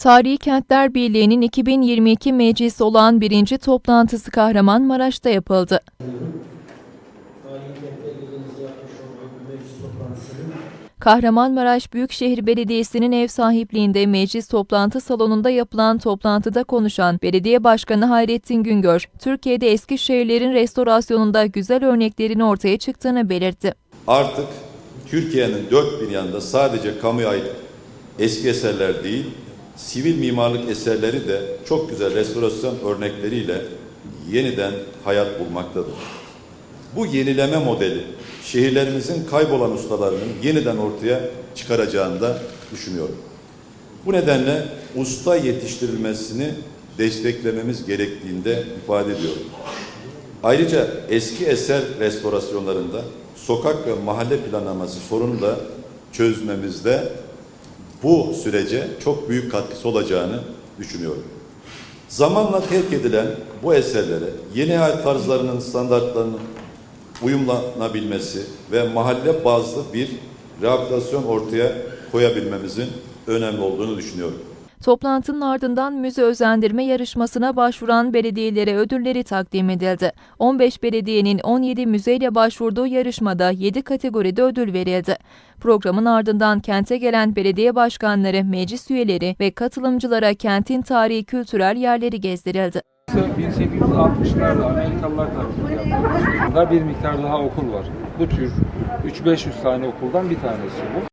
Tarihi Kentler Birliği'nin 2022 meclisi olan birinci toplantısı Kahramanmaraş'ta yapıldı. Kahramanmaraş Büyükşehir Belediyesi'nin ev sahipliğinde meclis toplantı salonunda yapılan toplantıda konuşan Belediye Başkanı Hayrettin Güngör, Türkiye'de eski şehirlerin restorasyonunda güzel örneklerin ortaya çıktığını belirtti. Artık Türkiye'nin dört bir yanında sadece kamuya ait eski eserler değil, sivil mimarlık eserleri de çok güzel restorasyon örnekleriyle yeniden hayat bulmaktadır. Bu yenileme modeli şehirlerimizin kaybolan ustalarının yeniden ortaya çıkaracağını da düşünüyorum. Bu nedenle usta yetiştirilmesini desteklememiz gerektiğinde ifade ediyorum. Ayrıca eski eser restorasyonlarında sokak ve mahalle planlaması sorunu da çözmemizde bu sürece çok büyük katkısı olacağını düşünüyorum. Zamanla terk edilen bu eserlere yeni hayat tarzlarının standartlarının uyumlanabilmesi ve mahalle bazlı bir rehabilitasyon ortaya koyabilmemizin önemli olduğunu düşünüyorum. Toplantının ardından müze özendirme yarışmasına başvuran belediyelere ödülleri takdim edildi. 15 belediyenin 17 müzeyle başvurduğu yarışmada 7 kategoride ödül verildi. Programın ardından kente gelen belediye başkanları, meclis üyeleri ve katılımcılara kentin tarihi kültürel yerleri gezdirildi. 1860'larda Amerikalılar tarafından bir miktar daha okul var. Bu tür 3-500 tane okuldan bir tanesi bu.